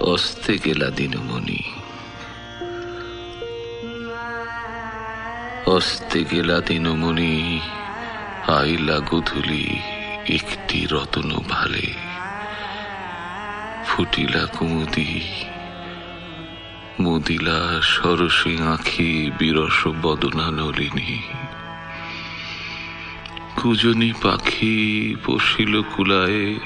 অস্তে গেলা দিনমণি। অস্তে গেলা দিনমণি, আইলা গুধুলি একটি রতন ভালে। ফুটিলা কুমুদি, মুদিলা সরসী আঁখি বিরস বদনা নলিনী। কুজনী পাখি বসিল কুলায়ে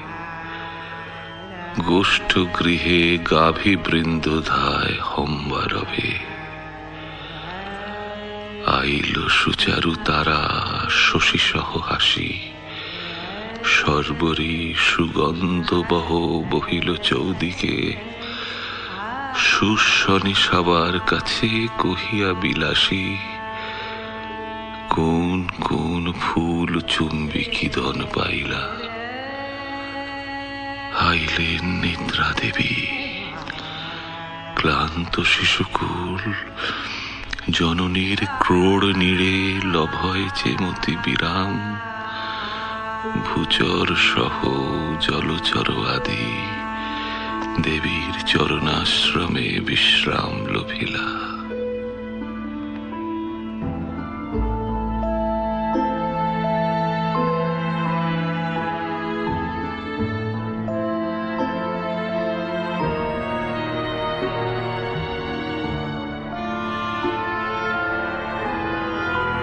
গোষ্ঠ গৃহে গাভী বৃন্দ ধায় হম্বারবে। আইল সুচারু তারা শশী সহ হাসি। সর্বরী সুগন্ধ বহ বহিল চৌদিকে। সুস্বনি সবার কাছে কহিয়া বিলাসী, কোন কোন ফুল চুম্বিকি দন পাইলা? আইলেন নিদ্রা দেবী, ক্লান্ত শিশুকুল, জননীর ক্রোড় নিড়ে লভয় যে মতি বিরাম, ভূচর সহ জলচর আদি, দেবীর চরণাশ্রমে বিশ্রাম লভিলা।